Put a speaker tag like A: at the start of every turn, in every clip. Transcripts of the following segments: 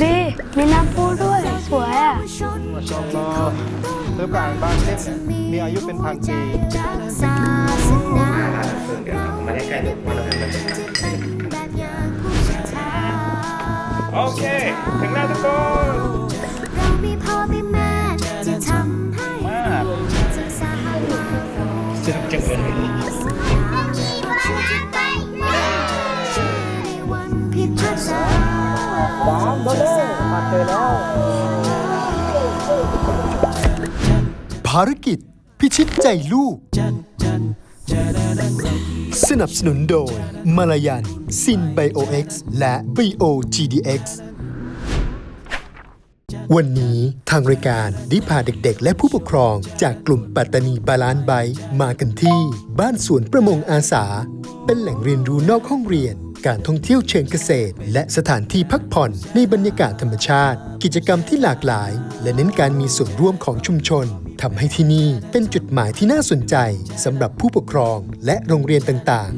A: บีมีน้ำพุด้วย สวยอะ
B: มาชมรอเรือปลางบางเล่มเนี่ยมีอายุเป็นพันปี
C: โอเค ถึงแล้วทุกคน
D: เรามีพ่อมีแม่ที่ทำให้
C: มา
D: ศึกษาหาดู
C: สนุกจังเลย
E: ภารกิจ พิชิตใจลูก สนับสนุนโดยมาลายันซินไบโอเอ็กซ์และ Bio GDX วันนี้ทางรายการได้พาเด็กๆ และผู้ปกครองจากกลุ่มปัตตานีบาลานไบมากันที่ บ้านสวนประมงอาสา เป็นแหล่งเรียนรู้นอกห้องเรียน การท่องเที่ยวเชิงเกษตร และสถานที่พักผ่อนในบรรยากาศธรรมชาติ กิจกรรมที่หลากหลาย และเน้นการมีส่วนร่วมของชุมชน ทำให้ที่นี่เป็นจุดหมายที่น่าสนใจสำหรับผู้ปกครองและโรงเรียนต่างๆ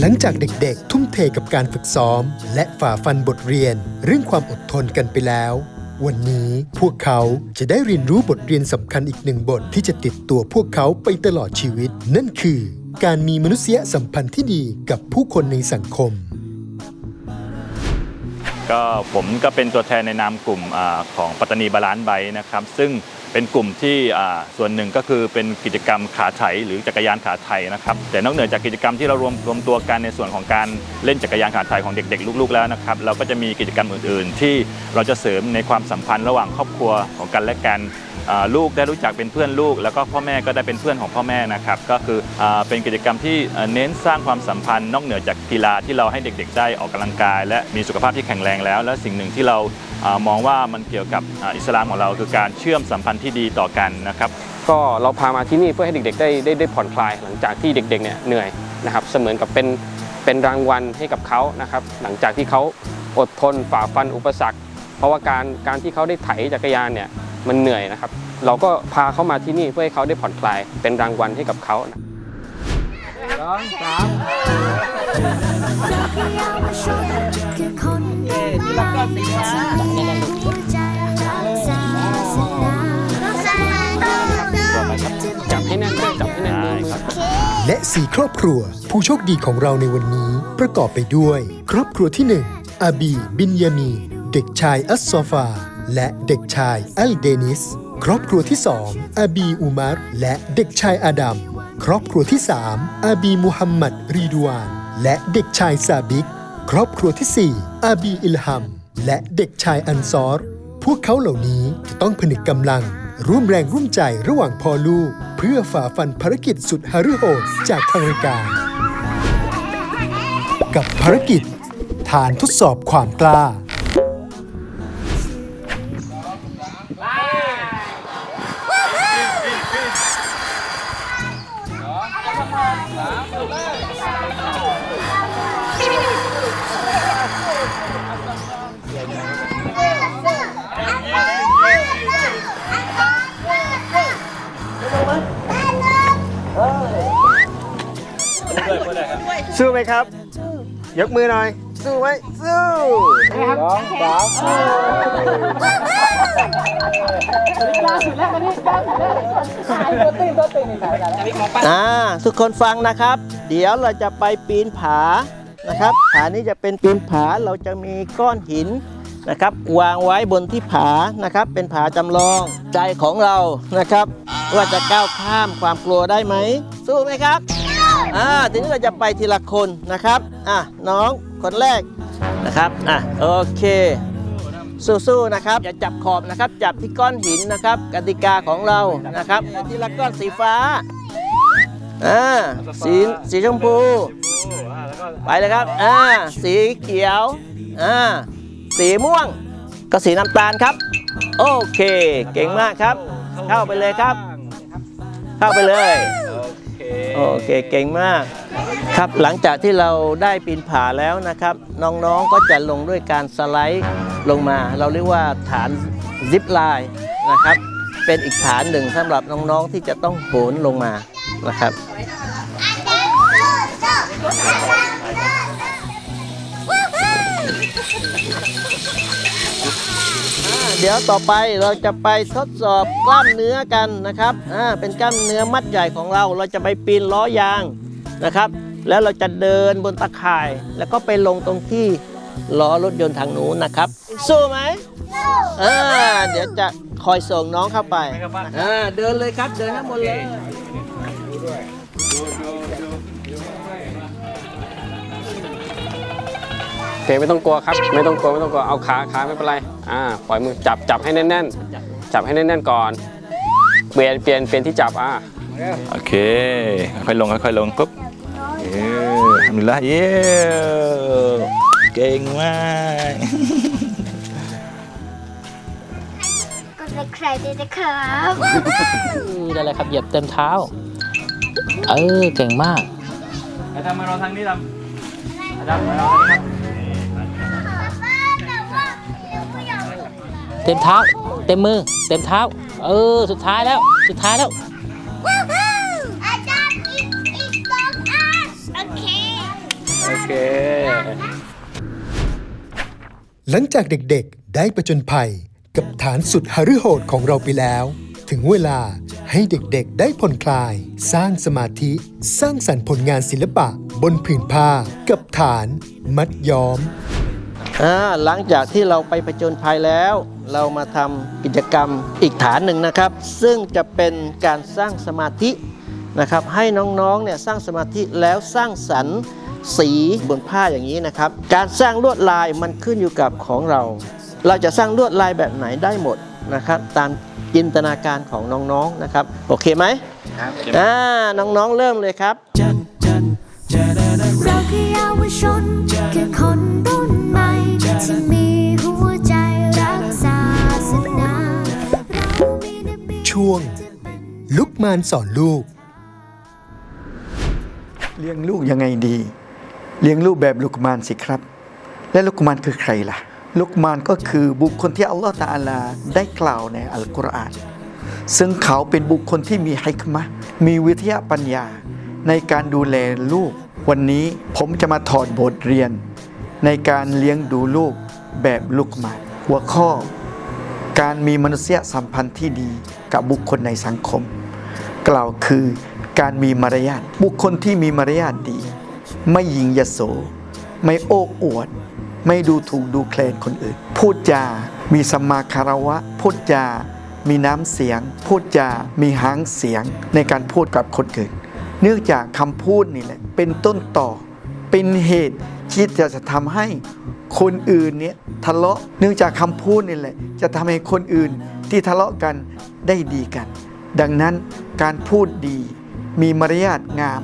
E: หลังจากเด็กๆ ทุ่มเทกับการฝึกซ้อม และฝ่าฟันบทเรียน เรื่องความอดทนกันไปแล้ว วันนี้พวกเขาจะได้เรียนรู้บทเรียนสำคัญอีกหนึ่งบทที่จะติดตัวพวกเขาไปตลอดชีวิต นั่นคือ การมีมนุษยสัมพันธ์ที่ดีกับผู้คนในสังคม
C: ก็ผมก็เป็นตัวแทนในนามกลุ่มของปัตตานีบาลานซ์ไบต์นะครับซึ่ง เป็นกลุ่มที่ส่วนหนึ่งก็คือเป็นกิจกรรมขาไถหรือจักรยานขาไถนะครับ แต่นอกเหนือจากกิจกรรมที่เรารวมรวมตัวกันในส่วนของการเล่นจักรยานขาไถของเด็ก ๆ ลูกๆแล้วนะครับ เราก็จะมีกิจกรรมอื่น ๆ ที่เราจะเสริมในความสัมพันธ์ระหว่างครอบครัวของกันและกันลูกได้รู้จักเป็นเพื่อนลูก แล้วก็พ่อแม่ก็ได้เป็นเพื่อนของพ่อแม่นะครับก็คืออเป็นกิจกรรมที่เน้นสร้างความสัมพันธ์นอกเหนือจากกีฬาที่เราให้เด็ก ๆ ได้ออกกำลังกาย และมีสุขภาพที่แข็งแรงแล้ว และสิ่งหนึ่งที่เราอมองว่ามันเกี่ยวกับอ,อิสลามของเราคือการเชื่อมสัมพันธ์ที่ดีต่อกันนะครับ
F: ก็เราพามาที่นี่เพื่อให้เด็กๆได้ได้ได้ผ่อนคลาย หลังจากที่เด็กๆเนี่ยเหนื่อยนะครับ เสมือนกับเป็นเป็นรางวัลให้กับเขานะครับ หลังจากที่เขาอดทนฝ่าฟันอุปสรรค เพราะว่าการการที่เขาได้ไถจักรยานเนี่ยมันเหนื่อยนะครับ เราก็พาเขามาที่นี่เพื่อให้เขาได้ผ่อนคลายเป็นรางวัลให้กับเขานะ
B: สองสาม
D: คือคนที่รักก็สีฟ้า สี่
E: ครอบครัว ผู้โชคดีของเราในวันนี้ประกอบไปด้วย ครอบครัวที่ 1 อาบี บินยามี เด็กชายอัสซอฟา และเด็กชายอัลเดนิส ครอบครัวที่สองอาบีอุมารและเด็กชายอาดัม ครอบครัวที่สามอาบีมุฮัมมัดรีดวาน และเด็กชายซาบิก ครอบครัวที่สี่อาบีอิลฮัม และเด็กชายอันซอร พวกเขาเหล่านี้จะต้องผนึกกำลัง ร่วมแรงร่วมใจระหว่างพ่อลูก เพื่อฝ่าฟันภารกิจสุดฮารุโหดจากทางรายการ กับภารกิจฐานทดสอบความกล้า
B: สู้ไหมครับ ยกมือหน่อย สู้ไหมสู้สองสาม
G: อ่าทุกคนฟังนะครับ เดี๋ยวเราจะไปปีนผานะครับ ผานี้จะเป็นปีนผาเราจะมีก้อนหินนะครับ วางไว้บนที่ผานะครับ เป็นผาจำลองใจของเรานะครับ ว่าจะก้าวข้ามความกลัวได้ไหมสู้ไหมครับ อ่าทีนี้เราจะไปทีละคนนะครับอะน้องคนแรกนะครับอะโอเค สู้ๆนะครับอย่าจับขอบนะครับจับที่ก้อนหินนะครับ กติกาของเรานะครับทีละก้อนสีฟ้าอ่าสีสีชมพู ไปเลยครับอ่าสีเขียวอ่าสีม่วงก็สีน้ำตาลครับ โอเค เก่งมากครับ เข้าไปเลยครับ เข้าไปเลย โอเคเก่งมากครับหลังจากที่เราได้ปีนผาแล้วนะครับ น้องๆก็จะลงด้วยการสไลด์ลงมา เราเรียกว่าฐานซิปไลน์นะครับ เป็นอีกฐานหนึ่งสำหรับน้องๆที่จะต้องโหนลงมานะครับ เดี๋ยวต่อไปเราจะไปทดสอบกล้ามเนื้อกันนะครับอ่าเป็นกล้ามเนื้อมัดใหญ่ของเรา เราจะไปปีนล้อยางนะครับ แล้วเราจะเดินบนตะข่าย แล้วก็ไปลงตรงที่ล้อรถยนต์ทางนู้นนะครับ สู้ไหมอ่าเดี๋ยวจะคอยส่งน้องเข้าไปอ่าเดินเลยครับเดินข้างบนเลย
F: เคไม่ต้องกลัวครับ ไม่ต้องกลัวไม่ต้องกลัวเอาขาขาไม่เป็นไรอ่าปล่อยมือจับจับให้แน่นๆ จับให้แน่นๆก่อน เปลี่ยนเปลี่ยนเปลี่ยนที่จับอ่า
C: โอเค ค่อยๆลงค่อยๆลงปุ๊บเย้ทำละเย้เก่งมาก
A: ก็จะใครได้นะครับ
H: ได้เลยครับเหยียบเต็มเท้า เออเก่งมาก
C: ทำมาเราทางนี้ทำทำมาเราทางนี้ครับ
H: เต็มเท้า เต็มมือ เต็มเท้า เออ สุดท้ายแล้ว สุดท้ายแล้ว
A: อาจารย์อีกอีกสองอันโอเค
F: โอเค
E: หลังจากเด็กๆ ได้ประจนภัย กับฐานสุดหฤโหดของเราไปแล้ว ถึงเวลาให้เด็กๆ ได้ผ่อนคลาย สร้างสมาธิ สร้างสรรค์ผลงานศิลปะ บนผืนผ้า กับฐาน มัดย้อม
G: อ่า หลังจากที่เราไปผจญภัยแล้ว เรามาทำกิจกรรมอีกฐานหนึ่งนะครับ ซึ่งจะเป็นการสร้างสมาธินะครับ ให้น้องๆเนี่ยสร้างสมาธิแล้วสร้างสรรค์สีบนผ้าอย่างนี้นะครับ การสร้างลวดลายมันขึ้นอยู่กับของเรา เราจะสร้างลวดลายแบบไหนได้หมดนะครับ ตามจินตนาการของน้องๆนะครับ โอเคไหมครับอ่าน้องๆเริ่มเลยครับ
D: เราคือเยาวชนคือคนรุ่นใหม่
E: ช่วง ลุกมานสอนลูก
I: เลี้ยงลูกยังไงดี เลี้ยงลูกแบบลุกมานสิครับ และลุกมานคือใครล่ะ ลุกมานก็คือบุคคลที่อัลลอฮฺตะอาลาได้กล่าวในอัลกุรอานซึ่งเขาเป็นบุคคลที่มีไฮิกมะมีวิทยาปัญญา ในการดูแลลูก วันนี้ผมจะมาถอดบทเรียน ในการเลี้ยงดูลูกแบบลุกมานหัวข้อการมีมนุษยสัมพันธ์ที่ดี กับบุคคลในสังคม กล่าวคือการมีมารยาทบุคคลที่มีมารยาทดี ไม่ยิงยโส ไม่โอ้อวด ไม่ดูถูกดูแคลนคนอื่น พูดจา มีสัมมาคารวะ พูดจา มีน้ำเสียง พูดจา มีหางเสียงในการพูดกับคนอื่น เนื่องจากคำพูดนี่แหละเป็นต้นต่อ เป็นเหตุที่จะทำให้คนอื่นเนี่ยทะเลาะเนื่องจากคำพูดนี่แหละ จะทำให้คนอื่นที่ทะเลาะกัน ได้ดีกัน ดังนั้นการพูดดี มีมารยาทงาม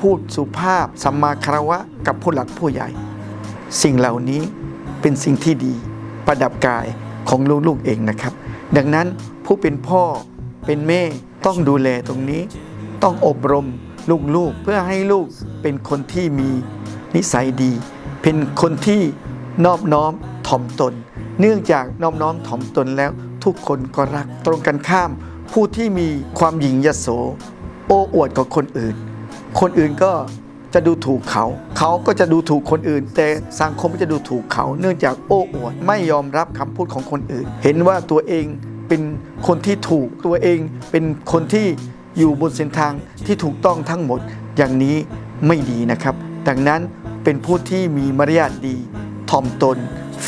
I: พูดสุภาพสัมมาคารวะกับผู้หลักผู้ใหญ่ สิ่งเหล่านี้เป็นสิ่งที่ดีประดับกายของลูกๆเองนะครับ ดังนั้นผู้เป็นพ่อเป็นแม่ต้องดูแลตรงนี้ ต้องอบรมลูกๆ เพื่อให้ลูกเป็นคนที่มีนิสัยดี เป็นคนที่นอบน้อมถ่อมตน เนื่องจากนอบน้อมถ่อมตนแล้ว ทุกคนก็รัก ตรงกันข้ามผู้ที่มีความหยิ่งยโส โอ้อวดกับคนอื่น คนอื่นก็จะดูถูกเขา เขาก็จะดูถูกคนอื่น แต่สังคมก็จะดูถูกเขา เนื่องจากโอ้อวดไม่ยอมรับคำพูดของคนอื่น เห็นว่าตัวเองเป็นคนที่ถูกตัวเอง เป็นคนที่อยู่บนเส้นทางที่ถูกต้องทั้งหมดอย่างนี้ไม่ดีนะครับ ดังนั้นเป็นผู้ที่มีมารยาทดี ถ่อมตน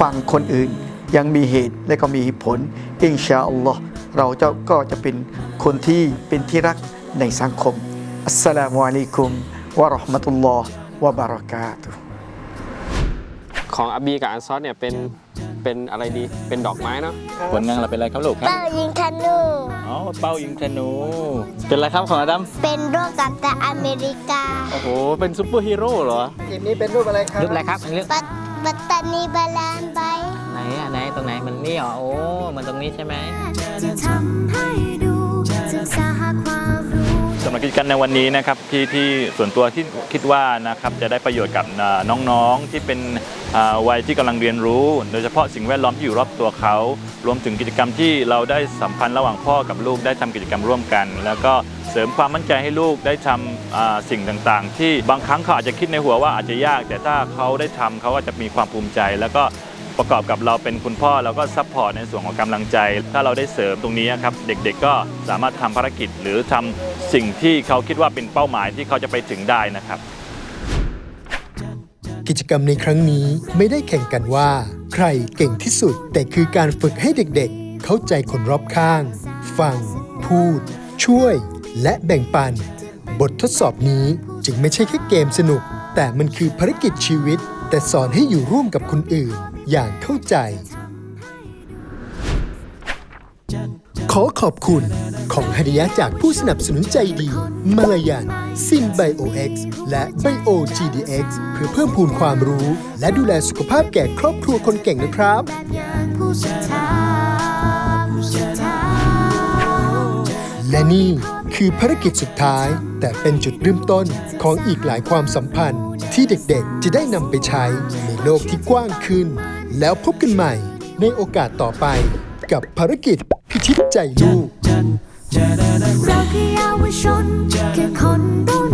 I: ฟังคนอื่น ยังมีเหตุและก็มีผล อินชาอัลลอฮ์เราเจ้าก็จะเป็นคนที่เป็นที่รักในสังคม อัสสลามุอะลัยกุมวะเราะห์มะตุลลอฮ์วะบะเราะกาตุฮ์
F: ของอาบีกับอันซอสเนี่ยเป็นเป็นอะไรดีเป็นดอกไม้เนาะ
C: ผลงานเราเป็นอะไรครับลูกครับ
A: เป้ายิงธนู
C: อ๋อเป้ายิงธนู
H: เป็นอะไรครับของอดัม
A: เป็นโรคกับแต่อเมริกา
H: โอ้โหเป็นซูเปอร์ฮีโร่เหรอ
I: ทีมนี้เป็นรูปอะไรครับ
H: รูปอะไรครับอันนี้รูป
A: ปั ตปัตตานีบาลานใบ
H: ไหนอะไหนตรงไหนมันนี่เหรอโอ้มันตรงนี้ใช่ไหม
D: จะทำให้ดูศึกษาหาความรู้
C: สำหรับกิจกรรมในวันนี้นะครับที่ที่ส่วนตัวที่คิดว่านะครับจะได้ประโยชน์กับอ่าน้องๆที่เป็นอ่าวัยที่กำลังเรียนรู้ โดยเฉพาะสิ่งแวดล้อมที่อยู่รอบตัวเขา รวมถึงกิจกรรมที่เราได้สัมพันธ์ระหว่างพ่อกับลูกได้ทำกิจกรรมร่วมกัน แล้วก็ เสริมความมั่นใจให้ลูกได้ทำอ่าสิ่งต่างๆ ที่บางครั้งเขาอาจจะคิดในหัวว่าอาจจะยาก แต่ถ้าเขาได้ทำเขาก็จะมีความภูมิใจ แล้วก็ประกอบกับเราเป็นคุณพ่อเราก็ซัพพอร์ตในส่วนของกำลังใจ ถ้าเราได้เสริมตรงนี้ครับเด็กๆก็สามารถทำภารกิจหรือทำสิ่งที่เขาคิดว่าเป็นเป้าหมายที่เขาจะไปถึงได้นะครับ
E: กิจกรรมในครั้งนี้ไม่ได้แข่งกันว่า ใครเก่งที่สุด แต่คือการฝึกให้เด็กๆ เข้าใจคนรอบข้าง ฟัง พูด ช่วย และแบ่งปัน บททดสอบนี้จึงไม่ใช่แค่เกมสนุก แต่มันคือภารกิจชีวิต แต่สอนให้อยู่ร่วมกับคนอื่น อย่างเข้าใจ ขอขอบคุณของฮดิยะจากผู้สนับสนุนใจดี มาลายันซินไบโอเอ็กซ์และไบโอ GDX เพื่อเพิ่มพูนความรู้ และดูแลสุขภาพแก่ครอบครัวคนเก่งนะครับและนี่ คือภารกิจสุดท้าย แต่เป็นจุดเริ่มต้นของอีกหลายความสัมพันธ์ ที่เด็กๆ จะได้นำไปใช้ในโลกที่กว้างขึ้น แล้วพบกันใหม่ ในโอกาสต่อไป กับภารกิจพิชิตใจลูก
D: เราคือเยาวชนคือคนรุ่น